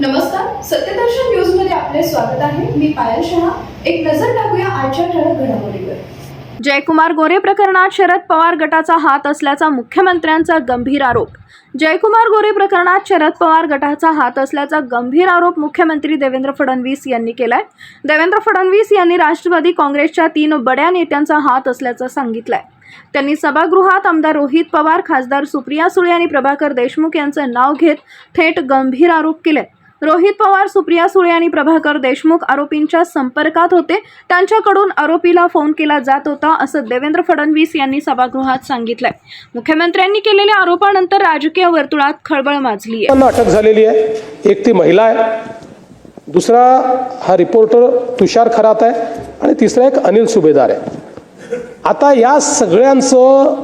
नमस्कार सत्यदर्शन न्यूजमध्ये आपले स्वागत आहे. मी पायल शहा. एक नजर टाकूया आजच्या ठळक घडामोडीवर. जयकुमार गोरे प्रकरणात शरद पवार गटाचा हात असल्याचा मुख्यमंत्र्यांचा गंभीर आरोप. जयकुमार गोरे प्रकरणात शरद पवार गटाचा हात असल्याचा गंभीर आरोप मुख्यमंत्री देवेंद्र फडणवीस यांनी केलाय. देवेंद्र फडणवीस यांनी राष्ट्रवादी काँग्रेसच्या तीन बड्या नेत्यांचा हात असल्याचं सांगितलंय. त्यांनी सभागृहात आमदार रोहित पवार खासदार सुप्रिया सुळे आणि प्रभाकर देशमुख यांचं नाव घेत थेट गंभीर आरोप केले. रोहित पवार सुप्रिया सुळे आणि प्रभाकर देशमुख आरोपींच्या संपर्कात होते. त्यांच्याकडून आरोपीला फोन केला जात होता असं देवेंद्र फडणवीस यांनी सभागृहात सांगितलंय. मुख्यमंत्र्यांनी केलेल्या आरोपानंतर राजकीय वर्तुळात खळबळ माजली आहे. अटक झालेली आहे. एक ती महिला आहे. दुसरा हा रिपोर्टर तुषार खरात आहे. आणि तिसरा एक अनिल सुभेदार आहे. आता या सगळ्यांचं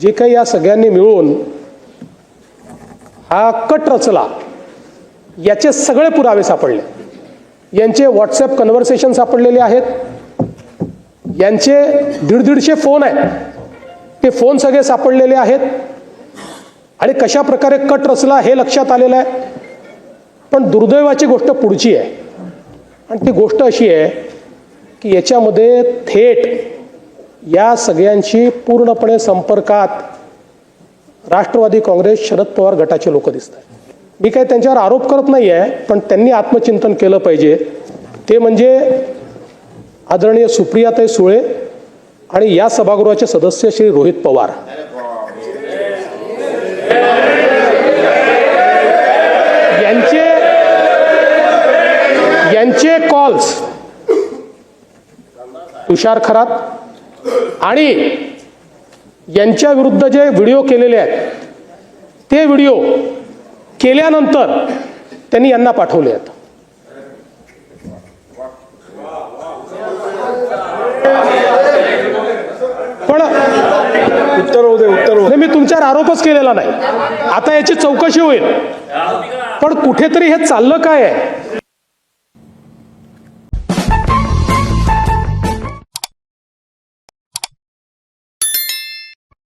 जे काही या सगळ्यांनी मिळून हा कट रचला. याचे सगळे पुरावे सापडले. यांचे व्हॉट्सअप कन्व्हर्सेशन सापडलेले आहेत. यांचे दीड दीडशे फोन आहेत. ते फोन सगळे सापडलेले आहेत. आणि कशा प्रकारे कट रचला हे लक्षात आलेलं आहे. पण दुर्दैवाची गोष्ट पुढची आहे. आणि ती गोष्ट अशी आहे की याच्यामध्ये थेट या सगळ्यांशी पूर्णपणे संपर्कात राष्ट्रवादी काँग्रेस शरद पवार गटाचे लोक दिसत आहेत मी काही त्यांच्यावर आरोप करत नाही आहे पण त्यांनी आत्मचिंतन केलं पाहिजे. ते म्हणजे आदरणीय सुप्रियाताई सुळे आणि या सभागृहाचे सदस्य श्री रोहित पवार. यांचे यांचे कॉल्स तुषार खरात आणि यांच्या विरुद्ध जे व्हिडिओ केलेले आहेत ते व्हिडिओ केल्यानंतर त्यांनी यांना पाठवले आहेत पण उत्तर होऊ दे उत्तर होऊ दे. नाही, मी तुमच्यावर आरोपच केलेला नाही. आता याची चौकशी होईल. पण कुठेतरी हे चाललं काय आहे?